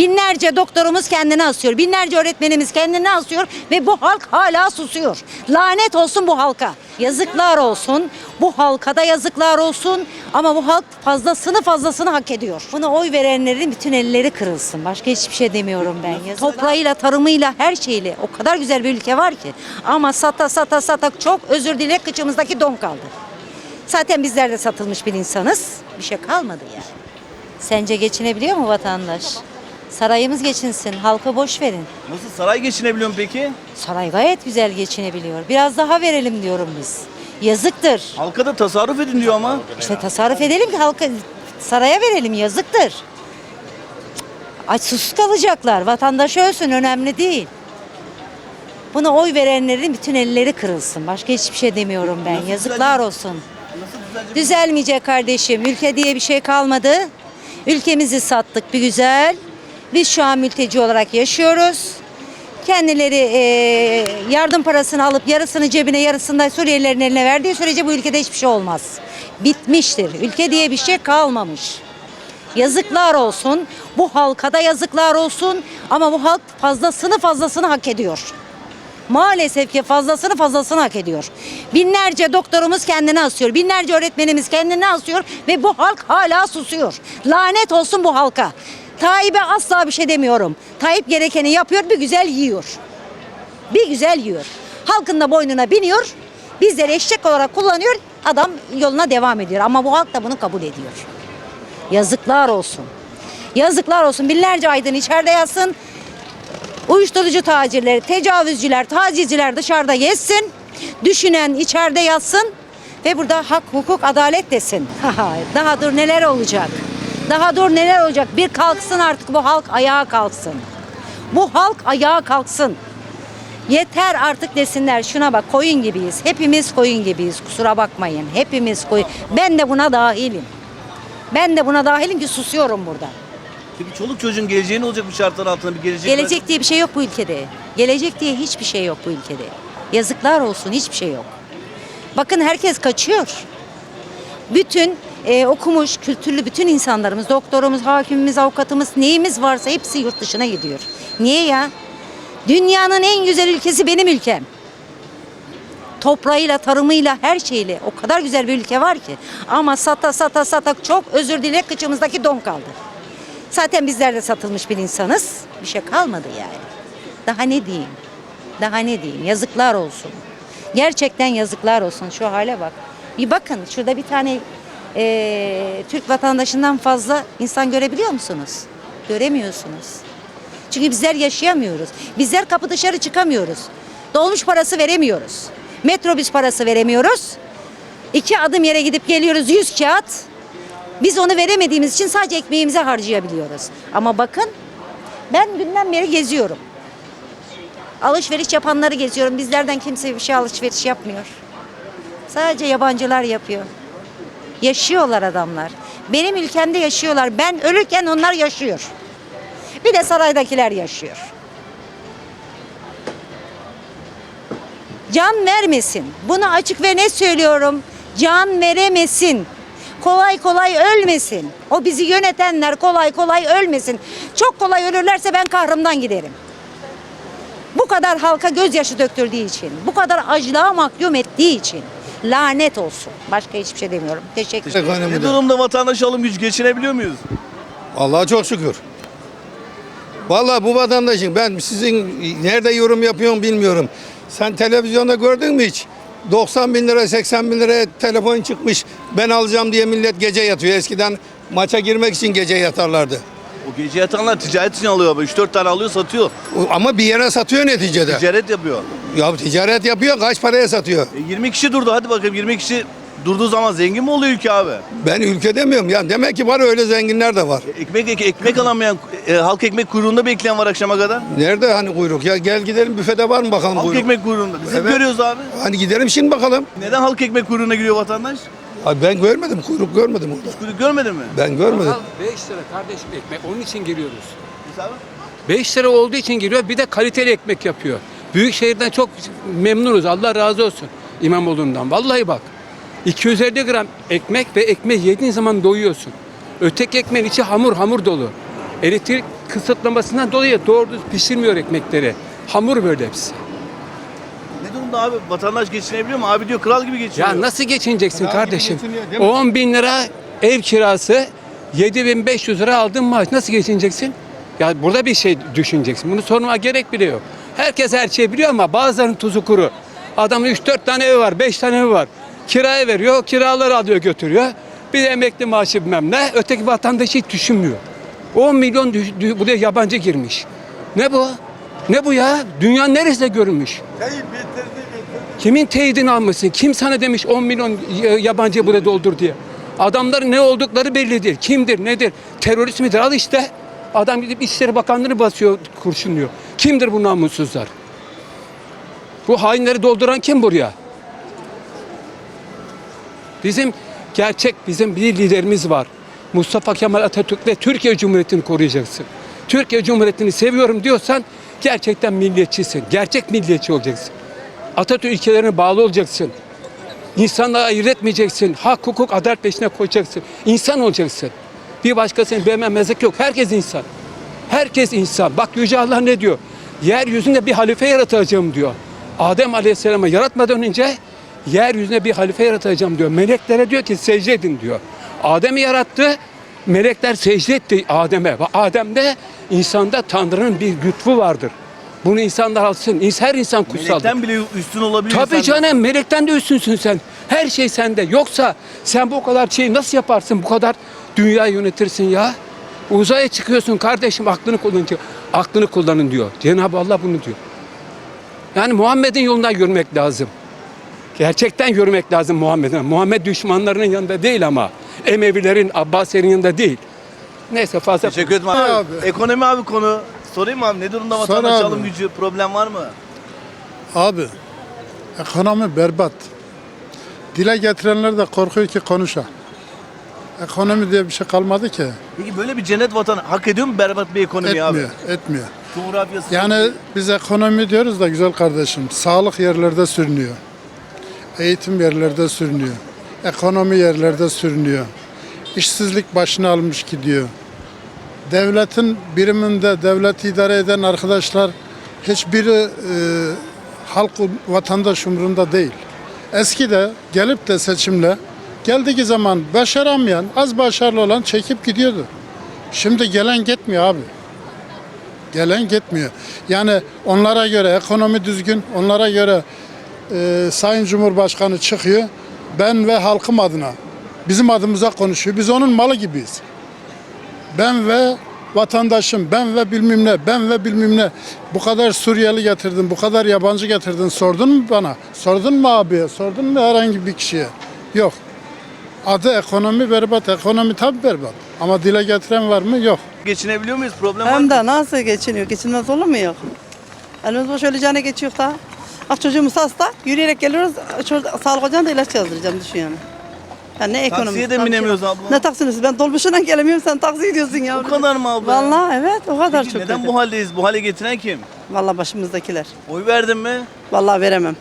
Binlerce doktorumuz kendini asıyor. Binlerce öğretmenimiz kendini asıyor ve bu halk hala susuyor. Lanet olsun bu halka. Yazıklar olsun. Bu halka da yazıklar olsun. Ama bu halk fazlasını fazlasını hak ediyor. Buna oy verenlerin bütün elleri kırılsın. Başka hiçbir şey demiyorum ben. Toprağıyla, tarımıyla, her şeyle o kadar güzel bir ülke var ki. Ama sata sata sata çok özür dile kıçımızdaki don kaldı. Zaten bizler de satılmış bir insanız. Bir şey kalmadı yani. Sence geçinebiliyor mu vatandaş? Sarayımız geçinsin, halka boş verin. Nasıl saray geçinebiliyor mu peki? Saray gayet güzel geçinebiliyor. Biraz daha verelim diyorum biz. Yazıktır. Halka da tasarruf edin diyor ama. İşte tasarruf edelim ki halka saraya verelim yazıktır. Aç sus kalacaklar. Vatandaş ölsün önemli değil. Buna oy verenlerin bütün elleri kırılsın. Başka hiçbir şey demiyorum ben. Nasıl Yazıklar düzelecek? olsun. Düzelmeyecek kardeşim. Ülke diye bir şey kalmadı. Ülkemizi sattık bir güzel. Biz şu an mülteci olarak yaşıyoruz. Kendileri eee, yardım parasını alıp yarısını cebine yarısını da Suriyelilerin eline verdiği sürece bu ülkede hiçbir şey olmaz. Bitmiştir. Ülke diye bir şey kalmamış. Yazıklar olsun. Bu halka da yazıklar olsun. Ama bu halk fazlasını fazlasını hak ediyor. Maalesef ki fazlasını fazlasını hak ediyor. Binlerce doktorumuz kendini asıyor. Binlerce öğretmenimiz kendini asıyor ve bu halk hala susuyor. Lanet olsun bu halka. Tayyip'e asla bir şey demiyorum. Tayyip gerekeni yapıyor, bir güzel yiyor. Bir güzel yiyor. Halkın da boynuna biniyor. Bizleri eşek olarak kullanıyor. Adam yoluna devam ediyor. Ama bu halk da bunu kabul ediyor. Yazıklar olsun. Yazıklar olsun. Binlerce aydın içeride yatsın. Uyuşturucu tacirleri, tecavüzcüler, tacizciler dışarıda yetsin. Düşünen içeride yatsın ve burada hak, hukuk, adalet desin. Daha dur neler olacak? Daha dur neler olacak? Bir kalksın artık bu halk ayağa kalksın. Bu halk ayağa kalksın. Yeter artık desinler. Şuna bak koyun gibiyiz. Hepimiz koyun gibiyiz. Kusura bakmayın. Hepimiz koyun. Ben de buna dahilim. Ben de buna dahilim ki susuyorum burada. Peki çoluk çocuğun geleceği ne olacak bu şartlar altında bir gelecek? Gelecek diye bir şey yok bu ülkede. Gelecek diye hiçbir şey yok bu ülkede. Yazıklar olsun hiçbir şey yok. Bakın herkes kaçıyor. Bütün e, okumuş, kültürlü bütün insanlarımız, doktorumuz, hakimimiz, avukatımız neyimiz varsa hepsi yurt dışına gidiyor. Niye ya? Dünyanın en güzel ülkesi benim ülkem. Toprağıyla, tarımıyla, her şeyle o kadar güzel bir ülke var ki. Ama sata sata sata çok özür dile kıçımızdaki don kaldı. Zaten bizler de satılmış bir insanız. Bir şey kalmadı yani. Daha ne diyeyim? Daha ne diyeyim? Yazıklar olsun. Gerçekten yazıklar olsun. Şu hale bak. Bir bakın şurada bir tane eee, Türk vatandaşından fazla insan görebiliyor musunuz? Göremiyorsunuz. Çünkü bizler yaşayamıyoruz. Bizler kapı dışarı çıkamıyoruz. Dolmuş parası veremiyoruz. Metrobüs parası veremiyoruz. İki adım yere gidip geliyoruz 100 kağıt. Biz onu veremediğimiz için sadece ekmeğimize harcayabiliyoruz. Ama bakın ben günden beri geziyorum. Alışveriş yapanları geziyorum. Bizlerden kimse bir şey alışveriş yapmıyor. Sadece yabancılar yapıyor. Yaşıyorlar adamlar. Benim ülkemde yaşıyorlar. Ben ölürken onlar yaşıyor. Bir de saraydakiler yaşıyor. Can vermesin. Bunu açık ve net söylüyorum. Can veremesin. Kolay kolay ölmesin. O bizi yönetenler kolay kolay ölmesin. Çok kolay ölürlerse ben kahrımdan giderim. Bu kadar halka gözyaşı döktürdüğü için, bu kadar acılığa mahkum ettiği için lanet olsun. Başka hiçbir şey demiyorum. Teşekkür ederim. Ne Ekonomide. durumda vatandaş alım gücü geçinebiliyor muyuz? Allah'a çok şükür. Vallahi bu vatandaşın ben sizin nerede yorum yapıyorsun bilmiyorum. Sen televizyonda gördün mü hiç? 90 bin lira 80 bin liraya telefon çıkmış ben alacağım diye millet gece yatıyor. Eskiden maça girmek için gece yatarlardı. O gece yatanlar ticaret için alıyor abi. 3-4 tane alıyor satıyor. O- Ama bir yere satıyor neticede. Ticaret yapıyor. Ya ticaret yapıyor kaç paraya satıyor? E, 20 kişi durdu hadi bakayım 20 kişi durduğu zaman zengin mi oluyor ülke abi? Ben ülke demiyorum ya demek ki var öyle zenginler de var. Ekmek ek- ekmek alamayan e, halk ekmek kuyruğunda bekleyen var akşama kadar. Nerede hani kuyruk ya gel gidelim büfede var mı bakalım Halk kuyruk? ekmek kuyruğunda. Biz hep Evet. görüyoruz abi. Hani gidelim şimdi bakalım. Neden halk ekmek kuyruğuna giriyor vatandaş? Abi ben görmedim kuyruk görmedim orada. Kuyruk görmedin mi? Ben görmedim. 5 lira kardeşim ekmek. Onun için giriyoruz. Biz abi. 5 lira olduğu için giriyor. Bir de kaliteli ekmek yapıyor. Büyükşehir'den çok memnunuz. Allah razı olsun İmamoğlu'ndan. Vallahi bak. 250 gram ekmek ve ekmek yediğin zaman doyuyorsun. Öteki ekmeğin içi hamur hamur dolu. Elektrik kısıtlamasından dolayı doğru düz pişirmiyor ekmekleri. Hamur böyle hepsi. Ne durumda abi? Vatandaş geçinebiliyor mu? Abi diyor kral gibi geçiniyor. Ya nasıl geçineceksin Kral kardeşim? geçiniyor, değil mi? 10 bin lira ev kirası, 7500 lira aldığın maaş nasıl geçineceksin? Ya burada bir şey düşüneceksin. Bunu sormaya gerek bile yok. Herkes her şeyi biliyor ama bazılarının tuzu kuru. Adamın 3-4 tane evi var, 5 tane evi var. Kiraya veriyor, kiraları alıyor götürüyor. Bir de emekli maaşı bilmem ne. Öteki vatandaş hiç düşünmüyor. 10 milyon buraya yabancı girmiş. Ne bu? Ne bu ya? Dünya neresinde görülmüş? Kimin teyidini almışsın? Kim sana demiş 10 milyon y- yabancı buraya doldur diye? Adamların ne oldukları belli değil. Kimdir, nedir? Terörist midir? Al işte. Adam gidip İçişleri Bakanlığı'nı basıyor, kurşunluyor. Kimdir bu namussuzlar? Bu hainleri dolduran kim buraya? Bizim gerçek bizim bir liderimiz var. Mustafa Kemal Atatürk ve Türkiye Cumhuriyeti'ni koruyacaksın. Türkiye Cumhuriyeti'ni seviyorum diyorsan gerçekten milliyetçisin. Gerçek milliyetçi olacaksın. Atatürk ilkelerine bağlı olacaksın. İnsanları ayırt etmeyeceksin. Hak, hukuk, adalet peşine koyacaksın. İnsan olacaksın. Bir başkasını beğenmemezlik yok. Herkes insan. Herkes insan. Bak Yüce Allah ne diyor? Yeryüzünde bir halife yaratacağım diyor. Adem Aleyhisselam'ı yaratmadan önce yeryüzüne bir halife yaratacağım diyor. Meleklere diyor ki secde edin diyor. Adem'i yarattı. Melekler secde etti Adem'e. Ve Adem'de insanda Tanrı'nın bir lütfu vardır. Bunu insanlar alsın. Her insan kutsaldır. Melekten bile üstün olabiliyor. Tabii insan. canım melekten de üstünsün sen. Her şey sende. Yoksa sen bu kadar şeyi nasıl yaparsın? Bu kadar dünyayı yönetirsin ya. Uzaya çıkıyorsun kardeşim aklını kullan diyor. Aklını kullanın diyor. Cenab-ı Allah bunu diyor. Yani Muhammed'in yolundan yürümek lazım. Gerçekten yürümek lazım Muhammed'in. Muhammed düşmanlarının yanında değil ama. Emevilerin, Abbasilerin yanında değil. Neyse fazla Teşekkür ederim abi. Abi. Ekonomi abi konu. Sorayım mı abi? Ne durumda Sor vatandaş abi. alım gücü? Problem var mı? Abi ekonomi berbat. Dile getirenler de korkuyor ki konuşa. Ekonomi diye bir şey kalmadı ki. Peki böyle bir cennet vatan hak ediyor mu berbat bir ekonomi Etmiyor, abi? etmiyor. Coğrafyası. Yani biz ekonomi diyoruz da güzel kardeşim. Sağlık yerlerde sürünüyor. Eğitim yerlerde sürünüyor. Ekonomi yerlerde sürünüyor. İşsizlik başını almış gidiyor. Devletin biriminde devlet idare eden arkadaşlar hiçbiri e, halk vatandaş umurunda değil. Eskide gelip de seçimle geldiği zaman başaramayan, az başarılı olan çekip gidiyordu. Şimdi gelen gitmiyor abi. Gelen gitmiyor. Yani onlara göre ekonomi düzgün, onlara göre e, Sayın Cumhurbaşkanı çıkıyor. Ben ve halkım adına, bizim adımıza konuşuyor. Biz onun malı gibiyiz. Ben ve vatandaşım, ben ve bilmem ne, ben ve bilmem ne. Bu kadar Suriyeli getirdin, bu kadar yabancı getirdin. Sordun mu bana? Sordun mu abiye? Sordun mu herhangi bir kişiye? Yok. Adı ekonomi berbat. Ekonomi tabi berbat. Ama dile getiren var mı? Yok. Geçinebiliyor muyuz? Problem var Hem mı? de nasıl geçiniyor? Geçinmez olur mu yok? Elimiz boş öleceğine geçiyor da. Bak çocuğumuz hasta. Yürüyerek geliyoruz. Çocuk, sağlık ocağına da ilaç yazdıracağım düşün yani. Yani ne ekonomi? Taksiye de binemiyoruz abla. Ne taksiniz? Ben dolmuşuna gelemiyorum sen taksi gidiyorsun ya. O kadar mı abla? Vallahi evet o kadar Peki çok neden kötü. bu haldeyiz? Bu hale getiren kim? Vallahi başımızdakiler. Oy verdin mi? Vallahi veremem.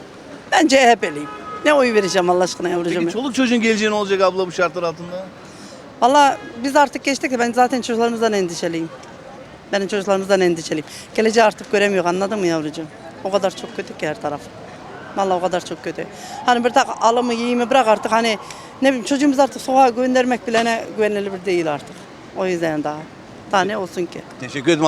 Ben CHP'liyim. Ne oy vereceğim Allah aşkına yavrucuğum? Peki ya? çoluk çocuğun geleceği ne olacak abla bu şartlar altında? Vallahi biz artık geçtik de ben zaten çocuklarımızdan endişeliyim. Benim çocuklarımızdan endişeliyim. Geleceği artık göremiyor anladın mı yavrucuğum? O kadar çok kötü ki her taraf. Vallahi o kadar çok kötü. Hani bir tak alımı yiyimi bırak artık hani ne bileyim çocuğumuzu artık sokağa göndermek bile ne güvenilir değil artık. O yüzden daha. Daha ne olsun ki? Teşekkür ederim abla.